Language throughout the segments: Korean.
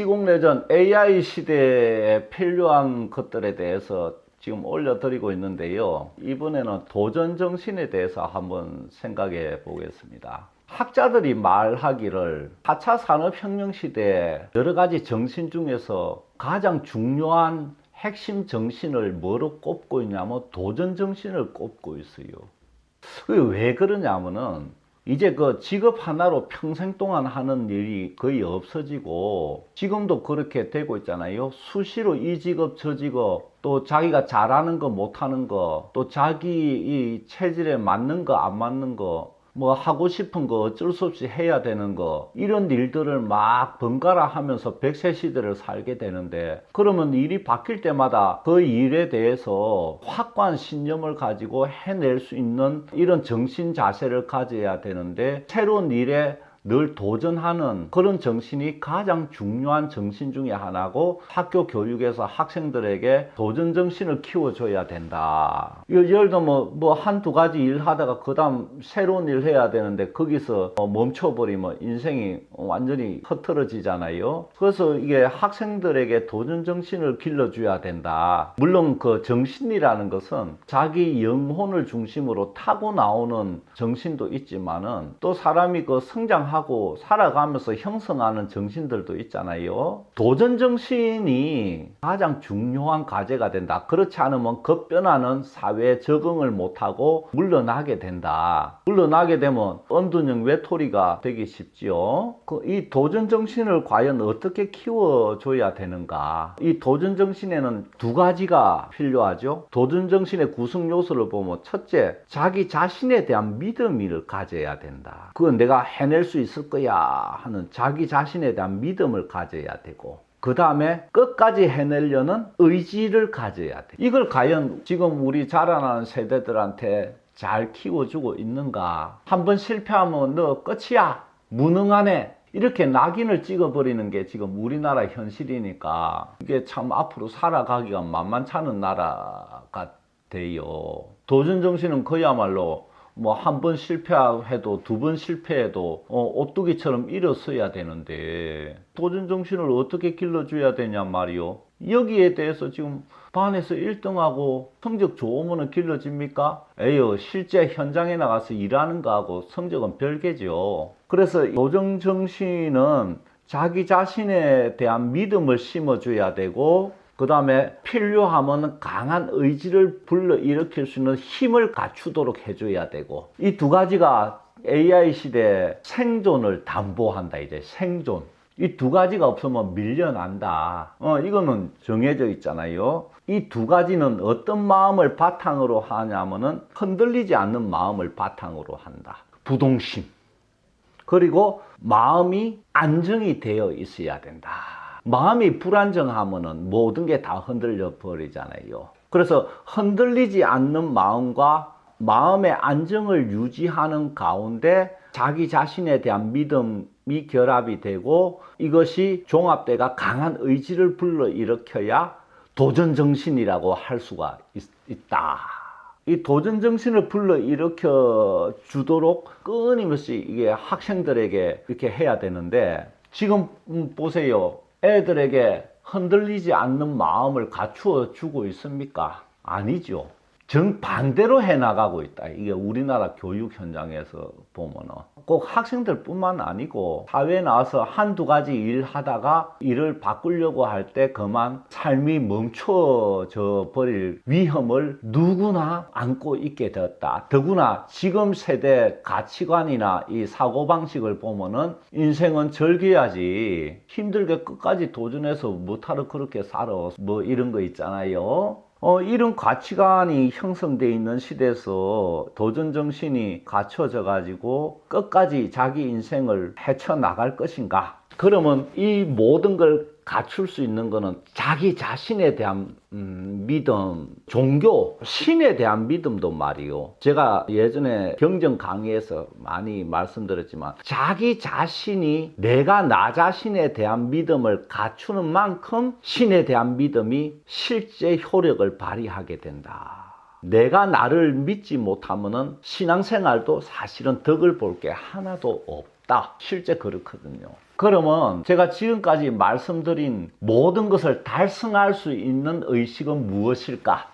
시공 내전 AI 시대에 필요한 것들에 대해서 지금 올려드리고 있는데요. 이번에는 도전 정신에 대해서 한번 생각해 보겠습니다. 학자들이 말하기를 4차 산업혁명 시대에 여러 가지 정신 중에서 가장 중요한 핵심 정신을 뭐로 꼽고 있냐면 도전 정신을 꼽고 있어요. 왜 그러냐면은 이제 그 직업 하나로 평생 동안 하는 일이 거의 없어지고 지금도 그렇게 되고 있잖아요. 수시로 이 직업 저 직업 또 자기가 잘하는 거 못하는 거 또 자기 이 체질에 맞는 거 안 맞는 거 뭐 하고 싶은 거 어쩔 수 없이 해야 되는 거 이런 일들을 막 번갈아 하면서 백세 시대를 살게 되는데 그러면 일이 바뀔 때마다 그 일에 대해서 확고한 신념을 가지고 해낼 수 있는 이런 정신 자세를 가져야 되는데 새로운 일에 늘 도전하는 그런 정신이 가장 중요한 정신 중에 하나고 학교 교육에서 학생들에게 도전 정신을 키워줘야 된다. 이- 예를 들면 뭐, 뭐 한두 가지 일 하다가 그 다음 새로운 일 해야 되는데 거기서 어, 멈춰버리면 인생이 완전히 흐트러지잖아요. 그래서 이게 학생들에게 도전 정신을 길러줘야 된다. 물론 그 정신이라는 것은 자기 영혼을 중심으로 타고 나오는 정신도 있지만은 또 사람이 그 성장 하고 살아가면서 형성하는 정신들도 있잖아요. 도전 정신이 가장 중요한 과제가 된다. 그렇지 않으면 급변하는 사회에 적응을 못하고 물러나게 된다. 물러나게 되면 언둔형 외톨이가 되기 쉽지요. 그 이 도전 정신을 과연 어떻게 키워줘야 되는가? 이 도전 정신에는 두 가지가 필요하죠. 도전 정신의 구성 요소를 보면 첫째, 자기 자신에 대한 믿음을 가져야 된다. 그건 내가 해낼 수 있을 거야 하는 자기 자신에 대한 믿음을 가져야 되고 그 다음에 끝까지 해내려는 의지를 가져야 돼. 이걸 과연 지금 우리 자라나는 세대들한테 잘 키워주고 있는가? 한번 실패하면 너 끝이야. 무능하네. 이렇게 낙인을 찍어버리는 게 지금 우리나라 현실이니까 이게 참 앞으로 살아가기가 만만찮은 나라가 돼요. 도전 정신은 그야말로 뭐 한 번 실패해도 두 번 실패해도 어, 오뚜기처럼 일어서야 되는데 도전 정신을 어떻게 길러줘야 되냐 말이요. 여기에 대해서 지금 반에서 1등하고 성적 좋으면 길러집니까? 에휴 실제 현장에 나가서 일하는 거하고 성적은 별개죠. 그래서 도전 정신은 자기 자신에 대한 믿음을 심어줘야 되고 그 다음에 필요하면 강한 의지를 불러 일으킬 수 있는 힘을 갖추도록 해줘야 되고 이 두 가지가 AI 시대 생존을 담보한다 이제 생존. 이 두 가지가 없으면 밀려난다. 어 이거는 정해져 있잖아요. 이 두 가지는 어떤 마음을 바탕으로 하냐면은 흔들리지 않는 마음을 바탕으로 한다. 부동심. 그리고 마음이 안정이 되어 있어야 된다. 마음이 불안정하면은 모든 게 다 흔들려 버리잖아요. 그래서 흔들리지 않는 마음과 마음의 안정을 유지하는 가운데 자기 자신에 대한 믿음이 결합이 되고 이것이 종합대가 강한 의지를 불러 일으켜야 도전 정신이라고 할 수가 있, 있다. 이 도전 정신을 불러 일으켜 주도록 끊임없이 이게 학생들에게 이렇게 해야 되는데 지금 음, 보세요. 애들에게 흔들리지 않는 마음을 갖추어 주고 있습니까? 아니죠. 정반대로 해 나가고 있다. 이게 우리나라 교육 현장에서 보면은 꼭 학생들 뿐만 아니고 사회에 나와서 한두 가지 일 하다가 일을 바꾸려고 할 때 그만 삶이 멈춰져 버릴 위험을 누구나 안고 있게 되었다. 더구나 지금 세대 가치관이나 이 사고 방식을 보면은 인생은 즐겨야지 힘들게 끝까지 도전해서 못하러 그렇게 살아 뭐 이런 거 있잖아요. 어, 이런 가치관이 형성되어 있는 시대에서 도전 정신이 갖춰져 가지고 끝까지 자기 인생을 헤쳐나갈 것인가? 그러면 이 모든 걸 갖출 수 있는 거는 자기 자신에 대한 음, 믿음, 종교, 신에 대한 믿음도 말이요. 제가 예전에 경전 강의에서 많이 말씀드렸지만 자기 자신이 내가 나 자신에 대한 믿음을 갖추는 만큼 신에 대한 믿음이 실제 효력을 발휘하게 된다. 내가 나를 믿지 못하면은 신앙생활도 사실은 덕을 볼 게 하나도 없다. 실제 그렇거든요. 그러면 제가 지금까지 말씀드린 모든 것을 달성할 수 있는 의식은 무엇일까?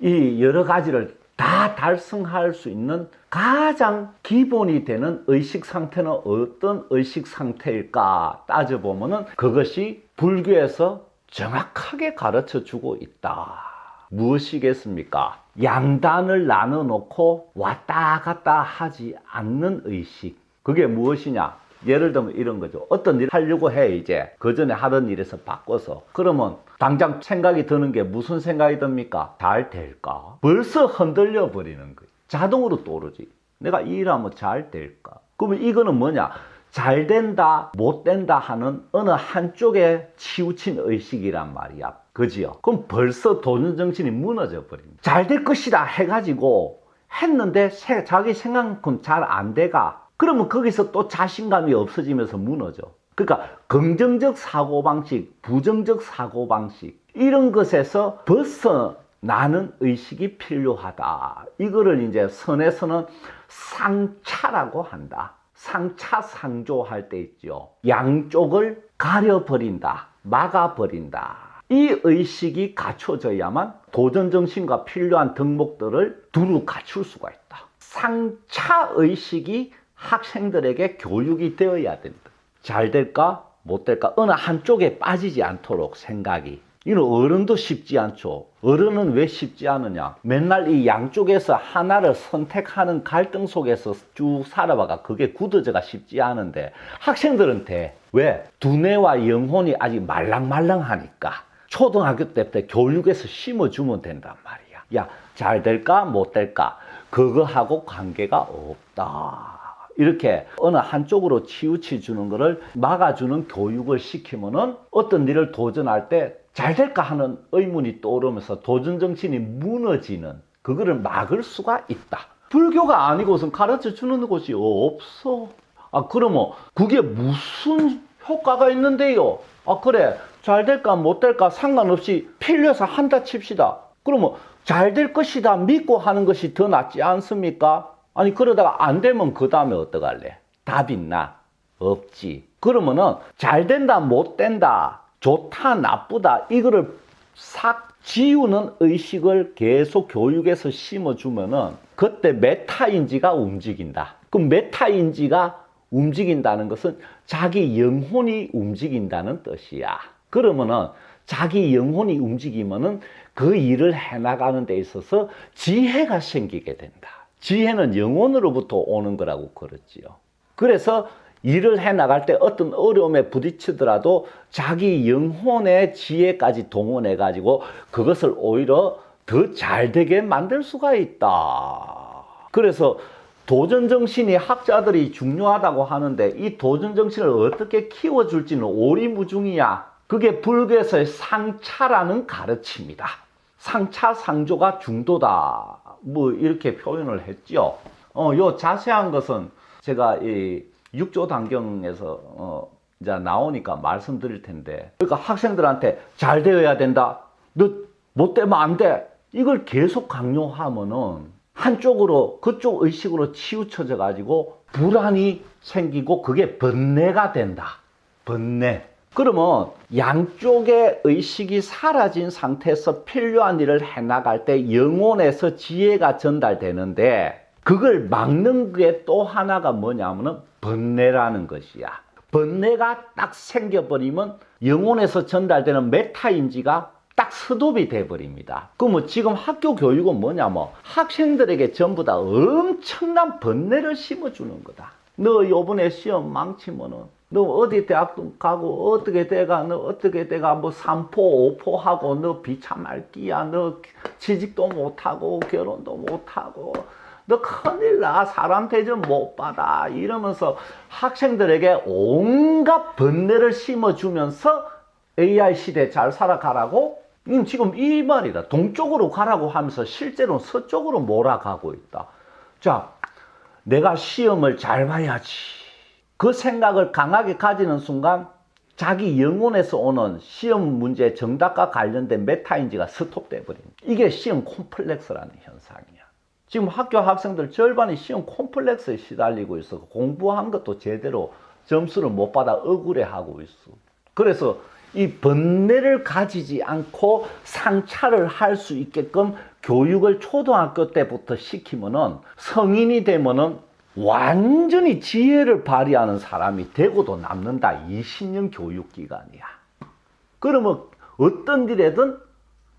이 여러 가지를 다 달성할 수 있는 가장 기본이 되는 의식 상태는 어떤 의식 상태일까 따져보면은 그것이 불교에서 정확하게 가르쳐 주고 있다. 무엇이겠습니까? 양단을 나눠 놓고 왔다 갔다 하지 않는 의식. 그게 무엇이냐? 예를 들면 이런 거죠. 어떤 일을 하려고 해, 이제. 그 전에 하던 일에서 바꿔서. 그러면 당장 생각이 드는 게 무슨 생각이 듭니까? 잘 될까? 벌써 흔들려 버리는 거예요. 자동으로 떠오르지. 내가 이 일하면 잘 될까? 그러면 이거는 뭐냐? 잘 된다, 못 된다 하는 어느 한쪽에 치우친 의식이란 말이야. 그지요? 그럼 벌써 도전 정신이 무너져 버립니다. 잘 될 것이다 해가지고 했는데 세- 자기 생각만큼 잘 안 돼가. 그러면 거기서 또 자신감이 없어지면서 무너져. 그러니까 긍정적 사고방식, 부정적 사고방식 이런 것에서 벗어나는 의식이 필요하다. 이거를 이제 선에서는 상차라고 한다. 상차 상조할 때 있죠. 양쪽을 가려버린다. 막아버린다. 이 의식이 갖춰져야만 도전 정신과 필요한 덕목들을 두루 갖출 수가 있다. 상차 의식이 학생들에게 교육이 되어야 된다. 잘 될까? 못 될까? 어느 한쪽에 빠지지 않도록 생각이. 이는 어른도 쉽지 않죠. 어른은 왜 쉽지 않느냐? 맨날 이 양쪽에서 하나를 선택하는 갈등 속에서 쭉 살아봐가 그게 굳어져가 쉽지 않은데 학생들은 돼. 왜? 두뇌와 영혼이 아직 말랑말랑하니까 초등학교 때부터 교육에서 심어주면 된단 말이야. 야, 잘 될까? 못 될까? 그거하고 관계가 없다. 이렇게 어느 한쪽으로 치우쳐 주는 것을 막아주는 교육을 시키면은 어떤 일을 도전할 때 잘 될까 하는 의문이 떠오르면서 도전 정신이 무너지는 그거를 막을 수가 있다. 불교가 아니고선 가르쳐 주는 곳이 없어. 아, 그러면 그게 무슨 효과가 있는데요? 아, 그래. 잘 될까 못 될까 상관없이 필요해서 한다 칩시다. 그러면 잘 될 것이다 믿고 하는 것이 더 낫지 않습니까? 아니 그러다가 안 되면 그 다음에 어떡할래? 답 있나? 없지. 그러면은 잘 된다 못 된다 좋다 나쁘다 이거를 싹 지우는 의식을 계속 교육에서 심어주면은 그때 메타인지가 움직인다. 그럼 메타인지가 움직인다는 것은 자기 영혼이 움직인다는 뜻이야. 그러면은 자기 영혼이 움직이면은 그 일을 해나가는 데 있어서 지혜가 생기게 된다. 지혜는 영혼으로부터 오는 거라고 그랬지요. 그래서 일을 해 나갈 때 어떤 어려움에 부딪히더라도 자기 영혼의 지혜까지 동원해 가지고 그것을 오히려 더 잘 되게 만들 수가 있다. 그래서 도전 정신이 학자들이 중요하다고 하는데 이 도전 정신을 어떻게 키워줄지는 오리무중이야. 그게 불교에서의 상차라는 가르침이다. 상차 상조가 중도다. 뭐 이렇게 표현을 했죠. 어, 요 자세한 것은 제가 이 육조 단경에서 어, 이제 나오니까 말씀드릴 텐데. 그러니까 학생들한테 잘 되어야 된다. 너 못 되면 안 돼. 이걸 계속 강요하면은 한쪽으로 그쪽 의식으로 치우쳐져 가지고 불안이 생기고 그게 번뇌가 된다. 번뇌. 그러면 양쪽의 의식이 사라진 상태에서 필요한 일을 해나갈 때 영혼에서 지혜가 전달되는데 그걸 막는 게 또 하나가 뭐냐면은 번뇌라는 것이야. 번뇌가 딱 생겨버리면 영혼에서 전달되는 메타인지가 딱 스톱이 돼버립니다. 그러면 지금 학교 교육은 뭐냐면 학생들에게 전부 다 엄청난 번뇌를 심어주는 거다. 너 요번에 시험 망치면은 너 어디 대학도 가고 어떻게 돼가 너 어떻게 돼가 뭐 삼포 오포 하고 너 비참할 끼야 너 취직도 못하고 결혼도 못하고. 너 큰일 나. 사람 대접 못 받아. 이러면서 학생들에게 온갖 번뇌를 심어주면서 AI 시대 잘 살아가라고? 음, 지금 이 말이다. 동쪽으로 가라고 하면서 실제로는 서쪽으로 몰아가고 있다. 자 내가 시험을 잘 봐야지. 그 생각을 강하게 가지는 순간 자기 영혼에서 오는 시험 문제 정답과 관련된 메타인지가 스톱돼 버립니다. 이게 시험 콤플렉스라는 현상이야. 지금 학교 학생들 절반이 시험 콤플렉스에 시달리고 있어 공부한 것도 제대로 점수를 못 받아 억울해하고 있어. 그래서 이 번뇌를 가지지 않고 상차를 할 수 있게끔 교육을 초등학교 때부터 시키면은 성인이 되면은 완전히 지혜를 발휘하는 사람이 되고도 남는다. 20년 교육 기간이야. 그러면 어떤 일에든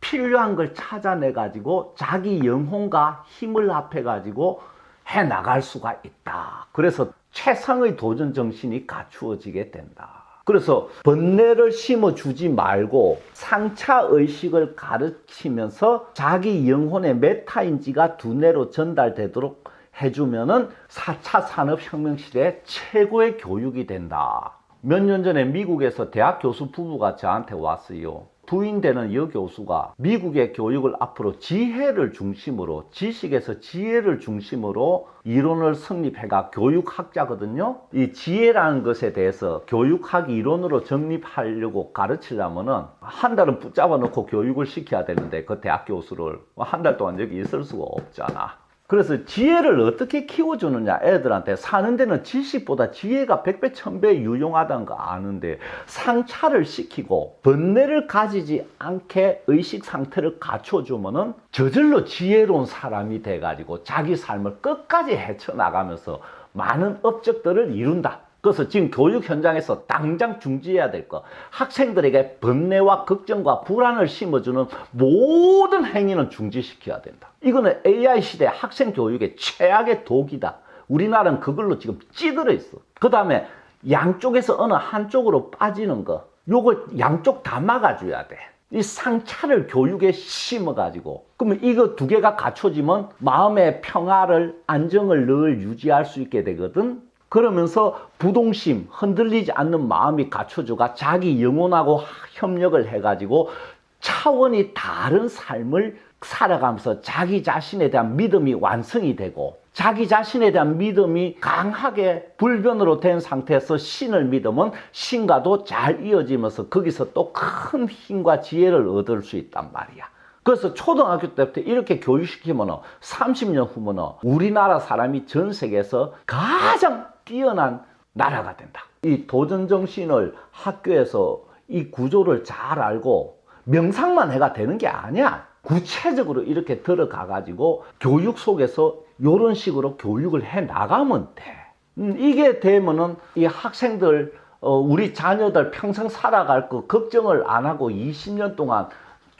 필요한 걸 찾아내 가지고 자기 영혼과 힘을 합해 가지고 해 나갈 수가 있다. 그래서 최상의 도전 정신이 갖추어지게 된다. 그래서 번뇌를 심어 주지 말고 상차 의식을 가르치면서 자기 영혼의 메타인지가 두뇌로 전달되도록 해주면은 4차 산업혁명 시대 최고의 교육이 된다. 몇 년 전에 미국에서 대학 교수 부부가 저한테 왔어요. 부인 되는 여 교수가 미국의 교육을 앞으로 지혜를 중심으로 지식에서 지혜를 중심으로 이론을 성립해가 교육학자거든요. 이 지혜라는 것에 대해서 교육학 이론으로 정립하려고 가르치려면은 한 달은 붙잡아 놓고 교육을 시켜야 되는데 그 대학 교수를 한 달 동안 여기 있을 수가 없잖아. 그래서 지혜를 어떻게 키워주느냐. 애들한테 사는 데는 지식보다 지혜가 백배 천배 유용하다는 거 아는데 상차를 시키고 번뇌를 가지지 않게 의식 상태를 갖춰주면은 저절로 지혜로운 사람이 돼가지고 자기 삶을 끝까지 헤쳐나가면서 많은 업적들을 이룬다 그래서 지금 교육 현장에서 당장 중지해야 될 거. 학생들에게 번뇌와 걱정과 불안을 심어주는 모든 행위는 중지시켜야 된다. 이거는 AI 시대 학생 교육의 최악의 독이다. 우리나라는 그걸로 지금 찌들어 있어. 그 다음에 양쪽에서 어느 한쪽으로 빠지는 거. 요걸 양쪽 다 막아줘야 돼. 이 상차를 교육에 심어가지고 그러면 이거 두 개가 갖춰지면 마음의 평화를 안정을 늘 유지할 수 있게 되거든. 그러면서 부동심, 흔들리지 않는 마음이 갖춰져가 자기 영혼하고 협력을 해가지고 차원이 다른 삶을 살아가면서 자기 자신에 대한 믿음이 완성이 되고 자기 자신에 대한 믿음이 강하게 불변으로 된 상태에서 신을 믿으면 신과도 잘 이어지면서 거기서 또 큰 힘과 지혜를 얻을 수 있단 말이야. 그래서 초등학교 때부터 이렇게 교육시키면 30년 후면 우리나라 사람이 전 세계에서 가장 뛰어난 나라가 된다. 이 도전 정신을 학교에서 이 구조를 잘 알고 명상만 해가 되는 게 아니야. 구체적으로 이렇게 들어가 가지고 교육 속에서 이런 식으로 교육을 해 나가면 돼. 음, 이게 되면은 이 학생들 어, 우리 자녀들 평생 살아갈 거 걱정을 안 하고 20년 동안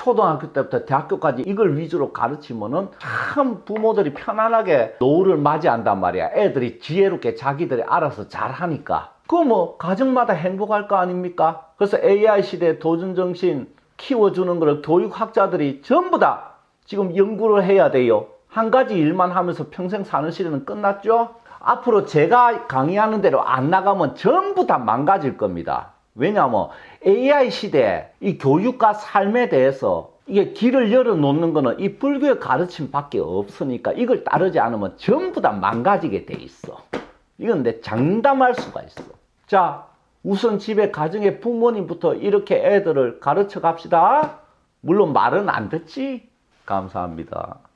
초등학교 때부터 대학교까지 이걸 위주로 가르치면은 참 부모들이 편안하게 노후를 맞이한단 말이야. 애들이 지혜롭게 자기들이 알아서 잘 하니까. 그거 뭐 가정마다 행복할 거 아닙니까? 그래서 AI 시대 도전 정신 키워주는 거를 교육학자들이 전부 다 지금 연구를 해야 돼요. 한 가지 일만 하면서 평생 사는 시대는 끝났죠? 앞으로 제가 강의하는 대로 안 나가면 전부 다 망가질 겁니다. 왜냐하면 AI 시대 이 교육과 삶에 대해서 이게 길을 열어 놓는 거는 이 불교의 가르침 밖에 없으니까 이걸 따르지 않으면 전부 다 망가지게 돼 있어. 이건 내 장담할 수가 있어. 자, 우선 집에 가정의 부모님부터 이렇게 애들을 가르쳐 갑시다. 물론 말은 안 듣지. 감사합니다.